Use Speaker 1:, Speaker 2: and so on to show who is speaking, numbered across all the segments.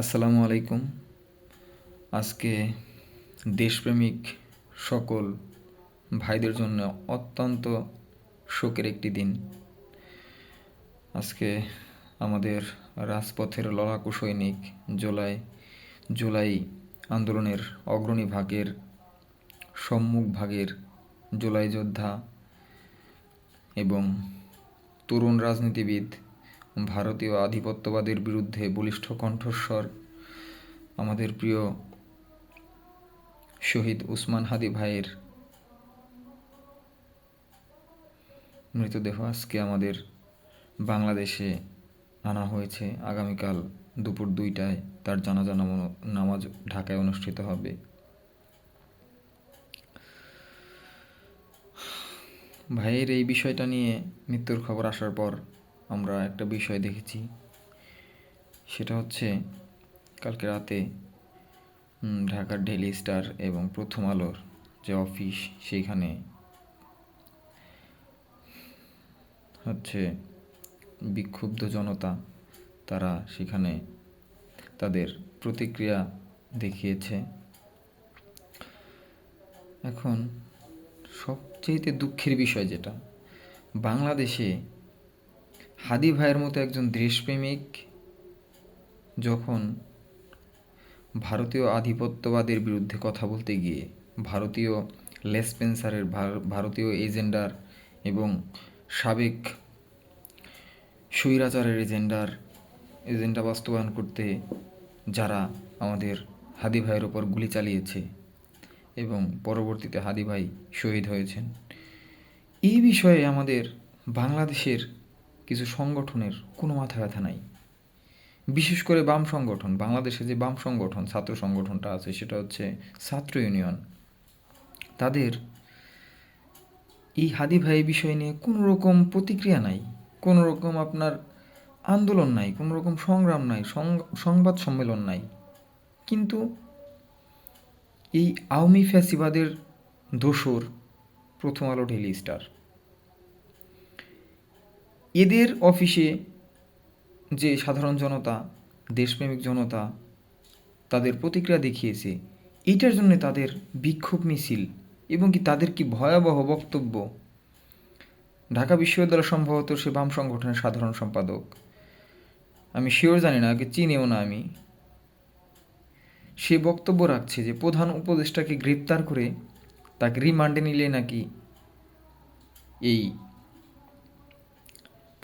Speaker 1: আসসালামু আলাইকুম। আজকে দেশপ্রেমিক সকল ভাইদের জন্য অত্যন্ত শোকের একটি দিন। আজকে আমাদের রাজপথের লড়াকু সৈনিক জুলাই জুলাই আন্দোলনের অগ্রণী ভাগের, সম্মুখ ভাগের জুলাই যোদ্ধা এবং তরুণ রাজনীতিবিদ ভারতীয় আধিপত্যবাদের বিরুদ্ধে বলিষ্ঠ কণ্ঠস্বর। আমাদের প্রিয় শহীদ উসমান হাদি ভাইয়ের মৃতদেহ আজকে আমাদের বাংলাদেশে আনা হয়েছে। আগামীকাল দুপুর দুইটায় তার জানাজা নামাজ ঢাকায় অনুষ্ঠিত হবে। ভাইয়ের এই বিষয়টা নিয়ে মৃত্যুর খবর আসার পর আমরা একটা বিষয় দেখেছি। সেটা হচ্ছে কালকে রাতে ঢাকার ডেলি স্টার এবং প্রথম আলোর যে অফিস সেইখানে হচ্ছে বিক্ষুব্ধ জনতা, তারা সেখানে তাদের প্রতিক্রিয়া দেখিয়েছে। এখন সবচেয়ে দুঃখের বিষয় যেটা, বাংলাদেশে হাদি ভাইয়ের মতো একজন দেশপ্রেমিক যখন ভারতীয় আধিপত্যবাদের বিরুদ্ধে কথা বলতে গিয়ে ভারতীয় লেসপেন্সারের ভার- ভারতীয় এজেন্ডার এবং সাবেক স্বৈরাচারের এজেন্ডার, এজেন্ডা বাস্তবায়ন করতে যারা আমাদের হাদি ভাইয়ের ওপর গুলি চালিয়েছে এবং পরবর্তীতে হাদি ভাই শহীদ হয়েছেন। এই বিষয়ে আমাদের বাংলাদেশের কিছু সংগঠনের কোনো মাথা ব্যথা নাই। বিশেষ করে বাম সংগঠন, বাংলাদেশে যে বাম সংগঠন, ছাত্র সংগঠনটা আছে, সেটা হচ্ছে ছাত্র ইউনিয়ন। তাদের এই হাদি ভাই বিষয় নিয়ে কোনো রকম প্রতিক্রিয়া নাই, কোনো রকম আপনার আন্দোলন নাই, কোনো রকম সংগ্রাম নাই সংবাদ সম্মেলন নাই। কিন্তু এই আওয়ামী ফ্যাসিবাদের দোসর প্রথম আলো ডেইলি স্টার এদের অফিসে যে সাধারণ জনতা, দেশপ্রেমিক জনতা তাদের প্রতিক্রিয়া দেখিয়েছে, এইটার জন্য তাদের বিক্ষোভ মিছিল এবং কি তাদের কি ভয়াবহ বক্তব্য? ঢাকা বিশ্ববিদ্যালয় সম্ভবত সে বাম সংগঠনের সাধারণ সম্পাদক। আমি শিওর জানি না, আগে চিনিও না আমি। সে বক্তব্য রাখছে যে প্রধান উপদেষ্টাকে গ্রেপ্তার করে তাকে রিমান্ডে নিলে নাকি এই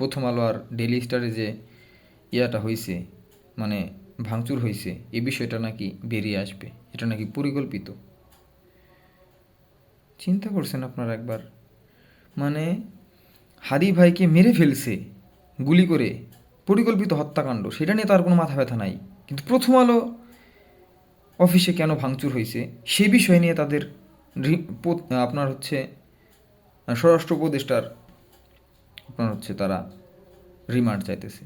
Speaker 1: প্রথম আলো আর ডেলি স্টারে যে ইয়াটা হয়েছে মানে ভাঙচুর হয়েছে এ বিষয়টা নাকি বেরিয়ে আসবে, এটা নাকি পরিকল্পিত। চিন্তা করছেন আপনারা একবার? মানে হাদি ভাইকে মেরে ফেলছে, গুলি করে, পরিকল্পিত হত্যাকাণ্ড, সেটা নিয়ে তার কোনো মাথা ব্যথা নাই। কিন্তু প্রথম আলো অফিসে কেন ভাঙচুর হয়েছে সে বিষয় নিয়ে তাদের আপনার হচ্ছে, স্বরাষ্ট্র উপদেষ্টার আপনার হচ্ছে তারা রিমান্ড চাইতেছে।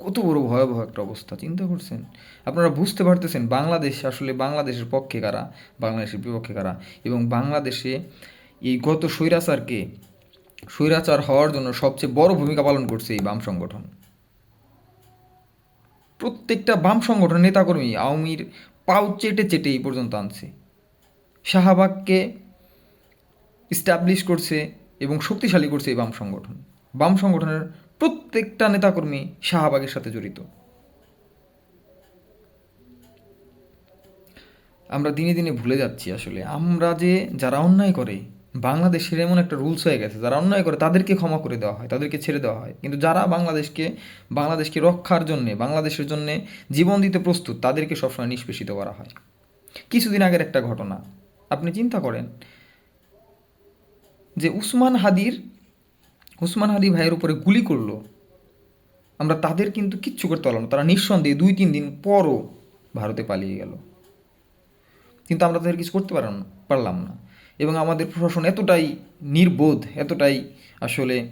Speaker 1: কত বড় ভয়াবহ একটা অবস্থা, চিন্তা করছেন? আপনারা বুঝতে পারতেছেন বাংলাদেশ আসলে বাংলাদেশের পক্ষে কারা, বাংলাদেশের বিপক্ষে কারা? এবং বাংলাদেশে এই গত স্বৈরাচারকে, স্বৈরাচার হওয়ার জন্য সবচেয়ে বড় ভূমিকা পালন করছে এই বাম সংগঠন। প্রত্যেকটা বাম সংগঠন নেতাকর্মী আওয়ামীর পাও চেটে চেটে এই পর্যন্ত আনছে। শাহবাগকে স্টাবলিশ করছে এবং শক্তিশালী করছে এই বাম সংগঠন। বাম সংগঠনের প্রত্যেকটা নেতাকর্মী শাহবাগের সাথে জড়িত। আমরা দিনে দিনে ভুলে যাচ্ছি আসলে। আমরা যে যারা অন্যায় করে, বাংলাদেশের এমন একটা রুলস হয়ে গেছে, যারা অন্যায় করে তাদেরকে ক্ষমা করে দেওয়া হয়, তাদেরকে ছেড়ে দেওয়া হয়। কিন্তু যারা বাংলাদেশকে বাংলাদেশকে রক্ষার জন্যে, বাংলাদেশের জন্যে জীবন দিতে প্রস্তুত, তাদেরকে সবসময় নিষ্পেষিত করা হয়। কিছুদিন আগের একটা ঘটনা, আপনি চিন্তা করেন যে উসমান হাদির উসমান হাদি ভাইয়ের উপরে গুলি করল। আমরা তাদের কিন্তু কিচ্ছু করতে পারলাম না। তারা নিঃসন্দেহে দুই তিন দিন পরও ভারতে পালিয়ে গেল। কিন্তু আমরা তাদের কিছু করতে পারলাম পারলাম না। এবং আমাদের প্রশাসন এতটাই নির্বোধ, এতটাই আসলে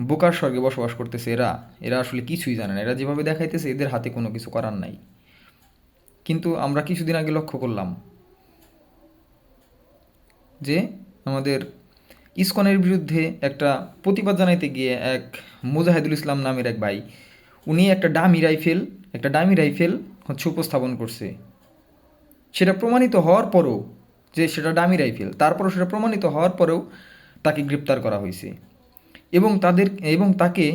Speaker 1: বোকার স্বর্গে বসবাস করতেছে এরা। এরা আসলে কিছুই জানে না। এরা যেভাবে দেখাইতেছে, এদের হাতে কোনো কিছু করার নাই। কিন্তু আমরা কিছুদিন আগে লক্ষ্য করলাম যে আমাদের ইসকনের বিরুদ্ধে একটা প্রতিবাদ জানাইতে গিয়ে এক মুজাহিদুল ইসলাম নামের এক ভাই, উনি একটা ডামি রাইফেল, একটা ডামি রাইফেল হচ্ছে উপস্থাপন করছে। সেটা প্রমাণিত হওয়ার পরও যে সেটা ডামি রাইফেল, তারপরও সেটা প্রমাণিত হওয়ার পরেও তাকে গ্রেপ্তার করা হয়েছে। এবং তাদের, এবং তাকে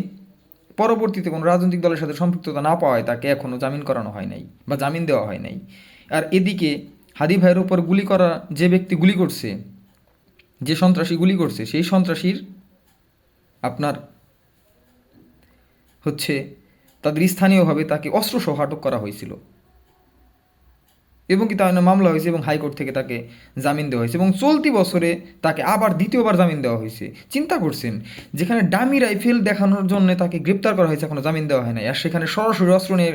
Speaker 1: পরবর্তীতে কোনো রাজনৈতিক দলের সাথে সম্পৃক্ততা না পাওয়ায় তাকে এখনও জামিন করানো হয় নাই বা জামিন দেওয়া হয় নাই। আর এদিকে হাদি ভাইয়ের উপর গুলি করা যে ব্যক্তি গুলি করছে যে সন্ত্রাসী গুলি করছে, সেই সন্ত্রাসীর আপনার হচ্ছে তাদের স্থানীয়ভাবে তাকে অস্ত্রসহ আটক করা হয়েছিল। এবং কি তার মামলা হয়েছে এবং হাইকোর্ট থেকে তাকে জামিন দেওয়া হয়েছে এবং চলতি বছরে তাকে আবার দ্বিতীয়বার জামিন দেওয়া হয়েছে। চিন্তা করছেন, যেখানে ডামি রাইফেল দেখানোর জন্য তাকে গ্রেপ্তার করা হয়েছে এখনও জামিন দেওয়া হয় নাই, আর সেখানে সরাসরি অস্ত্র নিয়ে,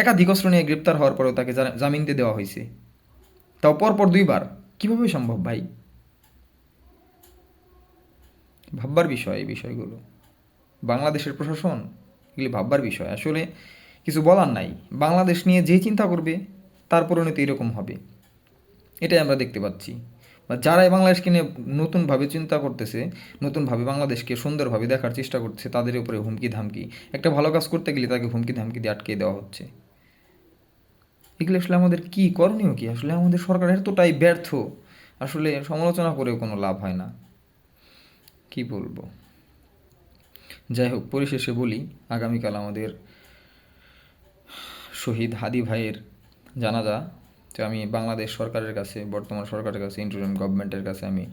Speaker 1: একাধিক অস্ত্র নিয়ে গ্রেপ্তার হওয়ার পরেও তাকে জামিন দিয়ে দেওয়া হয়েছে। তাও পরপর দুইবার। কীভাবে সম্ভব ভাই? ভাববার বিষয় এই বিষয়গুলো। বাংলাদেশের প্রশাসন এগুলি ভাববার বিষয়। আসলে কিছু বলার নাই। বাংলাদেশ নিয়ে যে চিন্তা করবে, তার পরিণতি এরকম হবে। এটাই আমরা দেখতে পাচ্ছি। বা যারা এই বাংলাদেশকে নিয়ে নতুনভাবে চিন্তা করতেছে, নতুনভাবে বাংলাদেশকে সুন্দরভাবে দেখার চেষ্টা করছে, তাদের উপরে হুমকি ধামকি একটা ভালো কাজ করতে গেলে তাকে হুমকি ধামকি দিয়ে আটকে দেওয়া হচ্ছে। এগুলো আসলে আমাদের কী করণীয় কি? আসলে আমাদের সরকার এতটাই ব্যর্থ। আসলে সমালোচনা করেও কোনো লাভ হয় না। কি বলব? যাই হোক পরিশেষে বলি, আগামীকাল আমাদের শহীদ হাদি ভাইয়ের জানাজা। তো আমি বাংলাদেশ সরকারের কাছে, বর্তমান সরকারের কাছে ইন্টারিম গভর্নমেন্টের কাছে আমি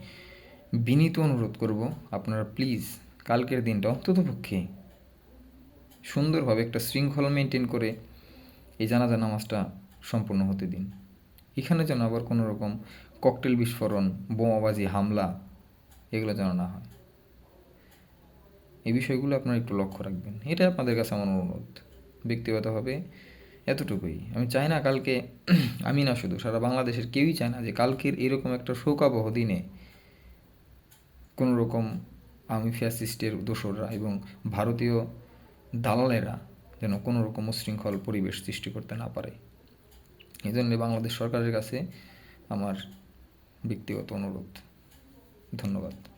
Speaker 1: বিনীত অনুরোধ করব, আপনারা প্লিজ কালকের দিনটা অন্ততপক্ষে সুন্দরভাবে একটা শৃঙ্খলা মেনটেন করে এই জানাজা নামাজটা সম্পূর্ণ হতে দিন। এখানে যেন আবার কোনো রকম ককটেল বিস্ফোরণ, বোমাবাজি, হামলা, এগুলো যেন না হয়। এই বিষয়গুলো আপনারা একটু লক্ষ্য রাখবেন। এটাই আপনাদের কাছে আমার অনুরোধ। ব্যক্তিগতভাবে এতটুকুই। আমি চাই না কালকে আমি না শুধু, সারা বাংলাদেশের কেউই চায় না যে কালকের এরকম একটা শোকাবহ দিনে কোনো রকম আমি ফ্যাসিস্টের দোসররা এবং ভারতীয় দালালেরা যেন কোনো রকম উশৃঙ্খল পরিবেশ সৃষ্টি করতে না পারে। এই জন্য বাংলাদেশ সরকারের কাছে আমার ব্যক্তিগত অনুরোধ। ধন্যবাদ।